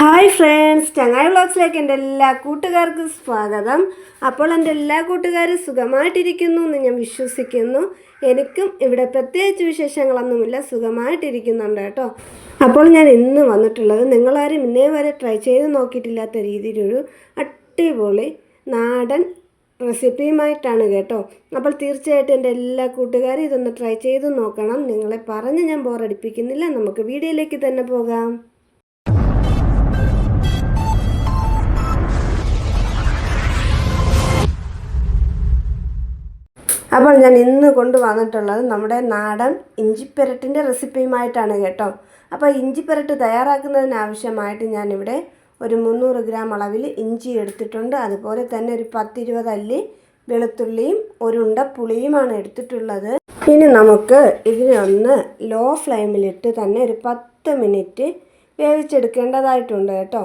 Hi friends ചങ്ങായി വ്ളോഗ്സിലേക്ക് എന്റെ എല്ലാ കൂട്ടുകാർക്കും സ്വാഗതം. അപ്പോൾ എന്റെ എല്ലാ കൂട്ടുകാരും സുഖമായിട്ടിരിക്കുന്നു എന്ന് ഞാൻ വിശ്വസിക്കുന്നു. എനിക്കും ഇവിടെ പ്രത്യേകിച്ച് വിശേഷങ്ങളൊന്നുമില്ല സുഖമായിട്ടിരിക്കുന്നുണ്ട് കേട്ടോ. അപ്പോൾ ഞാൻ ഇന്ന് വന്നിട്ടുള്ളത് നിങ്ങളാരും ഇന്നേ വരെ ട്രൈ ചെയ്ത് നോക്കിയിട്ടില്ലാത്ത രീതിയിലൊരു അടിപൊളി നാടൻ റെസിപ്പിയുമായിട്ടാണ് കേട്ടോ. അപ്പോൾ തീർച്ചയായിട്ടും എന്റെ എല്ലാ കൂട്ടുകാരും ഇതൊന്ന് ട്രൈ ചെയ്ത് നോക്കണം. നിങ്ങളെ പറഞ്ഞ് ഞാൻ ബോറടിപ്പിക്കുന്നില്ല നമുക്ക് വീഡിയോയിലേക്ക് തന്നെ പോകാം. അപ്പോൾ ഞാൻ ഇന്ന് കൊണ്ടുവന്നിട്ടുള്ളത് നമ്മുടെ നാടൻ ഇഞ്ചിപ്പെരട്ടിന്റെ റെസിപ്പിയുമായിട്ടാണ് കേട്ടോ. അപ്പോൾ ഇഞ്ചിപ്പെരട്ട് തയ്യാറാക്കുന്നതിനാവശ്യമായിട്ട് ഞാനിവിടെ ഒരു മുന്നൂറ് ഗ്രാം അളവിൽ ഇഞ്ചി എടുത്തിട്ടുണ്ട്. അതുപോലെ തന്നെ ഒരു പത്തിരുപത് അല്ലി വെളുത്തുള്ളിയും ഒരുണ്ട പുളിയുമാണ് എടുത്തിട്ടുള്ളത്. ഇനി നമുക്ക് ഇതിനെ ഒന്ന് ലോ ഫ്ലെയിമിലിട്ട് തന്നെ ഒരു പത്ത് മിനിറ്റ് വേവിച്ചെടുക്കേണ്ടതായിട്ടുണ്ട് കേട്ടോ.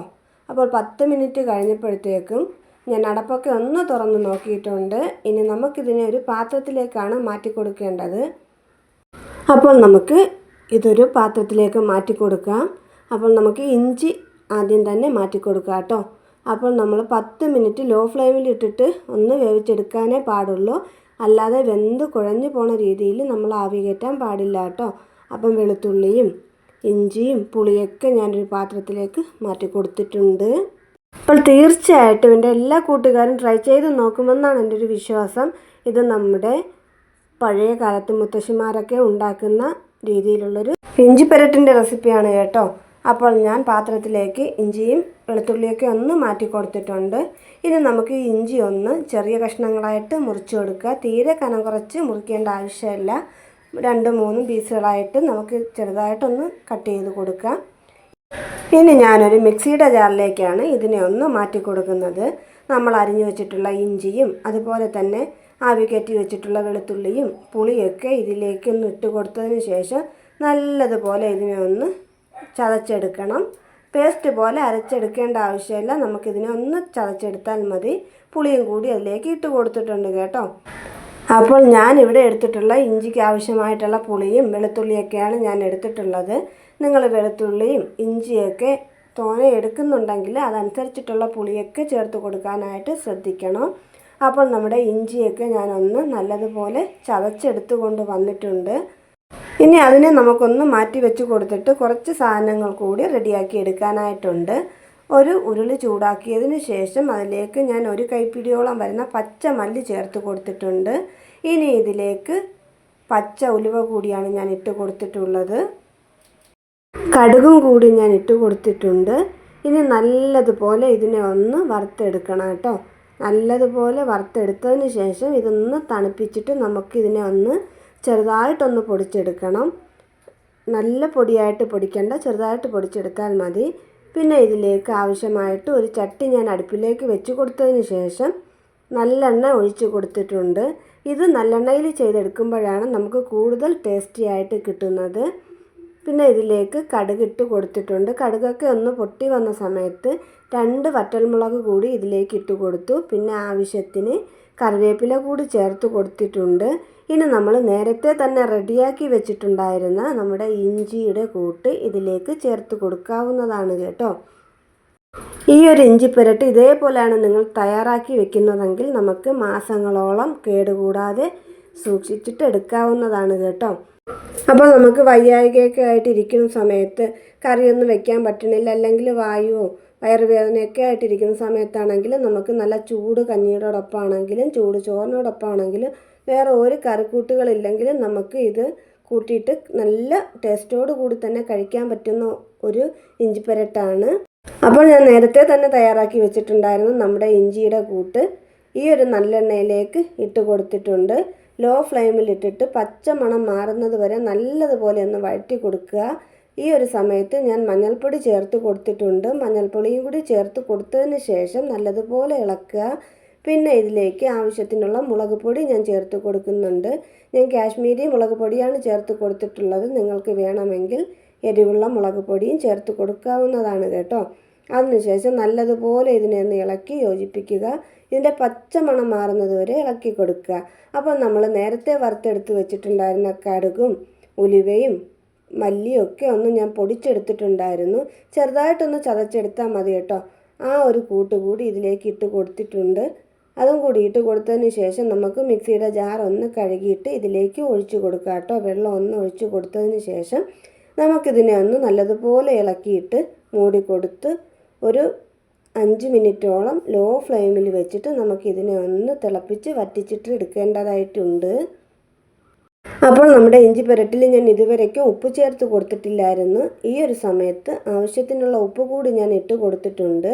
അപ്പോൾ പത്ത് മിനിറ്റ് കഴിഞ്ഞപ്പോഴത്തേക്കും ഞാൻ അടപ്പൊക്കെ ഒന്ന് തുറന്ന് നോക്കിയിട്ടുണ്ട്. ഇനി നമുക്കിതിനെ ഒരു പാത്രത്തിലേക്കാണ് മാറ്റി കൊടുക്കേണ്ടത്. അപ്പോൾ നമുക്ക് ഇതൊരു പാത്രത്തിലേക്ക് മാറ്റി കൊടുക്കാം. അപ്പോൾ നമുക്ക് ഇഞ്ചി ആദ്യം തന്നെ മാറ്റി കൊടുക്കാം കേട്ടോ. അപ്പോൾ നമ്മൾ പത്ത് മിനിറ്റ് ലോ ഫ്ലെയിമിൽ ഇട്ടിട്ട് ഒന്ന് വേവിച്ചെടുക്കാനേ പാടുള്ളൂ. അല്ലാതെ വെന്ത് കുഴഞ്ഞു പോണ രീതിയിൽ നമ്മൾ ആവി കയറ്റാൻ പാടില്ല കേട്ടോ. അപ്പം വെളുത്തുള്ളിയും ഇഞ്ചിയും പുളിയൊക്കെ ഞാനൊരു പാത്രത്തിലേക്ക് മാറ്റി കൊടുത്തിട്ടുണ്ട്. അപ്പോൾ തീർച്ചയായിട്ടും എന്റെ എല്ലാ കൂട്ടുകാരും ട്രൈ ചെയ്ത് നോക്കുമെന്നാണ് എന്റെ ഒരു വിശ്വാസം. ഇത് നമ്മുടെ പഴയ കാലത്ത് മുത്തശ്ശിമാരൊക്കെ ഉണ്ടാക്കുന്ന രീതിയിലുള്ളൊരു ഇഞ്ചി പെരട്ടിന്റെ റെസിപ്പിയാണ് കേട്ടോ. അപ്പോൾ ഞാൻ പാത്രത്തിലേക്ക് ഇഞ്ചിയും വെളുത്തുള്ളിയൊക്കെ ഒന്ന് മാറ്റി കൊടുത്തിട്ടുണ്ട്. ഇനി നമുക്ക് ഇഞ്ചി ഒന്ന് ചെറിയ കഷ്ണങ്ങളായിട്ട് മുറിച്ച് കൊടുക്കുക. തീരെ കനം കുറച്ച് മുറിക്കേണ്ട ആവശ്യമില്ല. രണ്ട് മൂന്ന് പീസുകളായിട്ട് നമുക്ക് ചെറുതായിട്ടൊന്ന് കട്ട് ചെയ്ത് കൊടുക്കാം. ഇനി ഞാനൊരു മിക്സിയുടെ ജാറിലേക്കാണ് ഇതിനെ ഒന്ന് മാറ്റി കൊടുക്കുന്നത്. നമ്മൾ അരിഞ്ഞു വെച്ചിട്ടുള്ള ഇഞ്ചിയും അതുപോലെ തന്നെ ആവി കയറ്റി വെച്ചിട്ടുള്ള വെളുത്തുള്ളിയും പുളിയൊക്കെ ഇതിലേക്ക് ഒന്ന് ഇട്ട് കൊടുത്തതിന് ശേഷം നല്ലതുപോലെ ഇതിനെ ഒന്ന് ചതച്ചെടുക്കണം. പേസ്റ്റ് പോലെ അരച്ചെടുക്കേണ്ട ആവശ്യമില്ല. നമുക്കിതിനെ ഒന്ന് ചതച്ചെടുത്താൽ മതി. പുളിയും കൂടി അതിലേക്ക് ഇട്ട് കൊടുത്തിട്ടുണ്ട് കേട്ടോ. അപ്പോൾ ഞാൻ ഇവിടെ എടുത്തിട്ടുള്ള ഇഞ്ചിക്ക് ആവശ്യമായിട്ടുള്ള പുളിയും വെളുത്തുള്ളിയൊക്കെയാണ് ഞാൻ എടുത്തിട്ടുള്ളത്. നിങ്ങൾ വെളുത്തുള്ളിയും ഇഞ്ചിയൊക്കെ തോനെ എടുക്കുന്നുണ്ടെങ്കിൽ അതനുസരിച്ചിട്ടുള്ള പുളിയൊക്കെ ചേർത്ത് കൊടുക്കാനായിട്ട് ശ്രദ്ധിക്കണം. അപ്പോൾ നമ്മുടെ ഇഞ്ചിയൊക്കെ ഞാനൊന്ന് നല്ലതുപോലെ ചതച്ചെടുത്ത് കൊണ്ട് വന്നിട്ടുണ്ട്. ഇനി അതിനെ നമുക്കൊന്ന് മാറ്റി വെച്ച് കൊടുത്തിട്ട് കുറച്ച് സാധനങ്ങൾ കൂടി റെഡിയാക്കി എടുക്കാനായിട്ടുണ്ട്. ഒരു ഉരുളി ചൂടാക്കിയതിന് ശേഷം അതിലേക്ക് ഞാൻ ഒരു കൈപ്പിടിയോളം വരുന്ന പച്ച മല്ലി ചേർത്ത് കൊടുത്തിട്ടുണ്ട്. ഇനി ഇതിലേക്ക് പച്ച ഉലുവ കൂടിയാണ് ഞാൻ ഇട്ട് കൊടുത്തിട്ടുള്ളത്. കടുകും കൂടി ഞാൻ ഇട്ട് കൊടുത്തിട്ടുണ്ട്. ഇനി നല്ലതുപോലെ ഇതിനെ ഒന്ന് വറുത്തെടുക്കണം കേട്ടോ. നല്ലതുപോലെ വറുത്തെടുത്തതിന് ശേഷം ഇതൊന്ന് തണുപ്പിച്ചിട്ട് നമുക്കിതിനെ ഒന്ന് ചെറുതായിട്ടൊന്ന് പൊടിച്ചെടുക്കണം. നല്ല പൊടിയായിട്ട് പൊടിക്കേണ്ട ചെറുതായിട്ട് പൊടിച്ചെടുത്താൽ മതി. പിന്നെ ഇതിലേക്ക് ആവശ്യമായിട്ട് ഒരു ചട്ടി ഞാൻ അടുപ്പിലേക്ക് വെച്ച് കൊടുത്തതിന് ശേഷം നല്ലെണ്ണ ഒഴിച്ച് കൊടുത്തിട്ടുണ്ട്. ഇത് നല്ലെണ്ണയിൽ ചെയ്തെടുക്കുമ്പോഴാണ് നമുക്ക് കൂടുതൽ ടേസ്റ്റി ആയിട്ട് കിട്ടുന്നത്. പിന്നെ ഇതിലേക്ക് കടുകിട്ട് കൊടുത്തിട്ടുണ്ട്. കടുകൊക്കെ ഒന്ന് പൊട്ടി വന്ന സമയത്ത് രണ്ട് വറ്റൽമുളക് കൂടി ഇതിലേക്ക് ഇട്ട് കൊടുത്തു. പിന്നെ ആവശ്യത്തിന് കറിവേപ്പില കൂടി ചേർത്ത് കൊടുത്തിട്ടുണ്ട്. ഇനി നമ്മൾ നേരത്തെ തന്നെ റെഡിയാക്കി വെച്ചിട്ടുണ്ടായിരുന്ന നമ്മുടെ ഇഞ്ചിയുടെ കൂട്ട് ഇതിലേക്ക് ചേർത്ത് കൊടുക്കാവുന്നതാണ് കേട്ടോ. ഈ ഒരു ഇഞ്ചി പുരട്ട് ഇതേപോലെയാണ് നിങ്ങൾ തയ്യാറാക്കി വെക്കുന്നതെങ്കിൽ നമുക്ക് മാസങ്ങളോളം കേടുകൂടാതെ സൂക്ഷിച്ചിട്ട് എടുക്കാവുന്നതാണ് കേട്ടോ. അപ്പോൾ നമുക്ക് വയ്യായികയൊക്കെ ആയിട്ട് ഇരിക്കുന്ന സമയത്ത് കറിയൊന്നും വെക്കാൻ പറ്റണില്ല. അല്ലെങ്കിൽ വായുവോ വയറുവേദനയൊക്കെ ആയിട്ടിരിക്കുന്ന സമയത്താണെങ്കിൽ നമുക്ക് നല്ല ചൂട് കഞ്ഞിയോടൊപ്പമാണെങ്കിലും ചൂട് ചോറിനോടൊപ്പമാണെങ്കിലും വേറെ ഒരു കറിക്കൂട്ടുകളില്ലെങ്കിലും നമുക്ക് ഇത് കൂട്ടിയിട്ട് നല്ല ടേസ്റ്റോട് കൂടി തന്നെ കഴിക്കാൻ പറ്റുന്ന ഒരു ഇഞ്ചിപ്പരട്ടാണ്. അപ്പോൾ ഞാൻ നേരത്തെ തന്നെ തയ്യാറാക്കി വെച്ചിട്ടുണ്ടായിരുന്നു നമ്മുടെ ഇഞ്ചിയുടെ കൂട്ട്. ഈ ഒരു നല്ലെണ്ണയിലേക്ക് ഇട്ട് കൊടുത്തിട്ടുണ്ട്. ലോ ഫ്ലെയിമിലിട്ടിട്ട് പച്ച മണം മാറുന്നത് വരെ നല്ലതുപോലെ ഒന്ന് വഴറ്റി കൊടുക്കുക. ഈ ഒരു സമയത്ത് ഞാൻ മഞ്ഞൾപ്പൊടി ചേർത്ത് കൊടുത്തിട്ടുണ്ട്. മഞ്ഞൾപ്പൊടിയും കൂടി ചേർത്ത് കൊടുത്തതിന് ശേഷം നല്ലതുപോലെ ഇളക്കുക. പിന്നെ ഇതിലേക്ക് ആവശ്യത്തിനുള്ള മുളക് പൊടി ഞാൻ ചേർത്ത് കൊടുക്കുന്നുണ്ട്. ഞാൻ കാശ്മീരി മുളക് പൊടിയാണ് ചേർത്ത് കൊടുത്തിട്ടുള്ളത്. നിങ്ങൾക്ക് വേണമെങ്കിൽ എരിവുള്ള മുളക് പൊടിയും ചേർത്ത് കൊടുക്കാവുന്നതാണ് കേട്ടോ. അതിനുശേഷം നല്ലതുപോലെ ഇതിനെ ഒന്ന് ഇളക്കി യോജിപ്പിക്കുക. ഇതിന്റെ പച്ചമണം മാറുന്നത് വരെ ഇളക്കി കൊടുക്കുക. അപ്പോൾ നമ്മൾ നേരത്തെ വറുത്തെടുത്ത് വെച്ചിട്ടുണ്ടായിരുന്ന കടുകും ഉലുവയും മല്ലിയൊക്കെ ഒന്ന് ഞാൻ പൊടിച്ചെടുത്തിട്ടുണ്ടായിരുന്നു. ചെറുതായിട്ടൊന്ന് ചതച്ചെടുത്താൽ മതി കേട്ടോ. ആ ഒരു കൂട്ട് കൂടി ഇതിലേക്ക് ഇട്ട് കൊടുത്തിട്ടുണ്ട്. അതും കൂടി ഇട്ട് കൊടുത്തതിന് ശേഷം നമുക്ക് മിക്സിയുടെ ജാർ ഒന്ന് കഴുകിയിട്ട് ഇതിലേക്ക് ഒഴിച്ചു കൊടുക്കുക കേട്ടോ. വെള്ളം ഒന്ന് ഒഴിച്ചു കൊടുത്തതിന് ശേഷം നമുക്കിതിനെ ഒന്ന് നല്ലതുപോലെ ഇളക്കിയിട്ട് മൂടി കൊടുത്ത് ഒരു അഞ്ച് മിനിറ്റോളം ലോ ഫ്ലെയിമിൽ വെച്ചിട്ട് നമുക്കിതിനെ ഒന്ന് തിളപ്പിച്ച് വറ്റിച്ചിട്ട് എടുക്കേണ്ടതായിട്ടുണ്ട്. അപ്പോൾ നമ്മുടെ ഇഞ്ചി പുരട്ടിൽ ഞാൻ ഇതുവരയ്ക്കും ഉപ്പ് ചേർത്ത് കൊടുത്തിട്ടില്ലായിരുന്നു. ഈ ഒരു സമയത്ത് ആവശ്യത്തിനുള്ള ഉപ്പ് കൂടി ഞാൻ ഇട്ട് കൊടുത്തിട്ടുണ്ട്.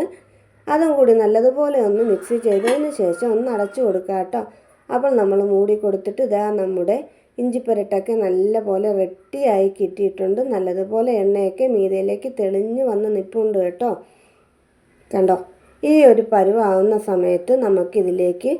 അതും കൂടി നല്ലതുപോലെ ഒന്ന് മിക്സ് ചെയ്തതിന് ശേഷം ഒന്ന് അടച്ചു കൊടുക്കുക കേട്ടോ. അപ്പോൾ നമ്മൾ മൂടി കൊടുത്തിട്ട് ഇതാ നമ്മുടെ ഇഞ്ചി പുരട്ടൊക്കെ നല്ലപോലെ റെഡിയായി കിട്ടിയിട്ടുണ്ട്. നല്ലതുപോലെ എണ്ണയൊക്കെ മീതയിലേക്ക് തെളിഞ്ഞ് വന്ന് നിൽപ്പുണ്ട് കേട്ടോ. കണ്ടോ? ഈ ഒരു പരുവാവുന്ന സമയത്ത് നമുക്കിതിലേക്ക്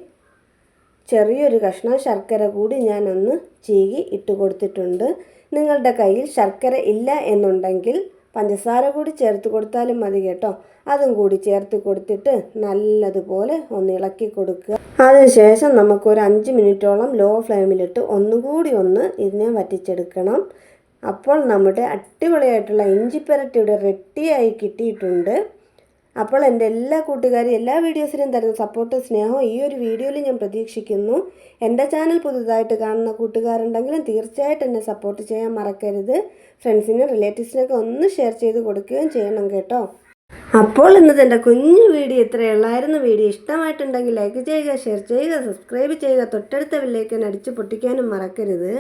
ചെറിയൊരു കഷ്ണം ശർക്കര കൂടി ഞാനൊന്ന് ചീകി ഇട്ട് കൊടുത്തിട്ടുണ്ട്. നിങ്ങളുടെ കയ്യിൽ ശർക്കര ഇല്ല എന്നുണ്ടെങ്കിൽ പഞ്ചസാര കൂടി ചേർത്ത് കൊടുത്താലും മതി കേട്ടോ. അതും കൂടി ചേർത്ത് കൊടുത്തിട്ട് നല്ലതുപോലെ ഒന്ന് ഇളക്കി കൊടുക്കുക. അതിനുശേഷം നമുക്കൊരു അഞ്ച് മിനിറ്റോളം ലോ ഫ്ലെയിമിലിട്ട് ഒന്നുകൂടി ഒന്ന് ഇതിനെ വറ്റിച്ചെടുക്കണം. അപ്പോൾ നമ്മുടെ അടിപൊളിയായിട്ടുള്ള ഇഞ്ചിപ്പരട്ടിയുടെ റെഡിയായി കിട്ടിയിട്ടുണ്ട്. അപ്പോൾ എന്റെ എല്ലാ കൂട്ടുകാരും എല്ലാ വീഡിയോസിനും തരുന്ന സപ്പോർട്ട് സ്നേഹവും ഈ ഒരു വീഡിയോയിൽ ഞാൻ പ്രതീക്ഷിക്കുന്നു. എന്റെ ചാനൽ പുതുതായിട്ട് കാണുന്ന കൂട്ടുകാരുണ്ടെങ്കിലും തീർച്ചയായിട്ടും എന്നെ സപ്പോർട്ട് ചെയ്യാൻ മറക്കരുത്. ഫ്രണ്ട്സിനും റിലേറ്റീവ്സിനൊക്കെ ഒന്ന് ഷെയർ ചെയ്ത് കൊടുക്കുകയും ചെയ്യണം കേട്ടോ. അപ്പോൾ ഇന്നത്തെ എന്റെ കുഞ്ഞു വീഡിയോ ഇത്രയുള്ളായിരുന്നു വീഡിയോ ഇഷ്ടമായിട്ടുണ്ടെങ്കിൽ ലൈക്ക് ചെയ്യുക ഷെയർ ചെയ്യുക സബ്സ്ക്രൈബ് ചെയ്യുക തൊട്ടടുത്ത വില്ലേക്കൻ അടിച്ച് പൊട്ടിക്കാനും മറക്കരുത്.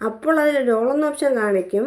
അപ്പോൾ അതിൽ ഓളെന്ന ഓപ്ഷൻ കാണിക്കും.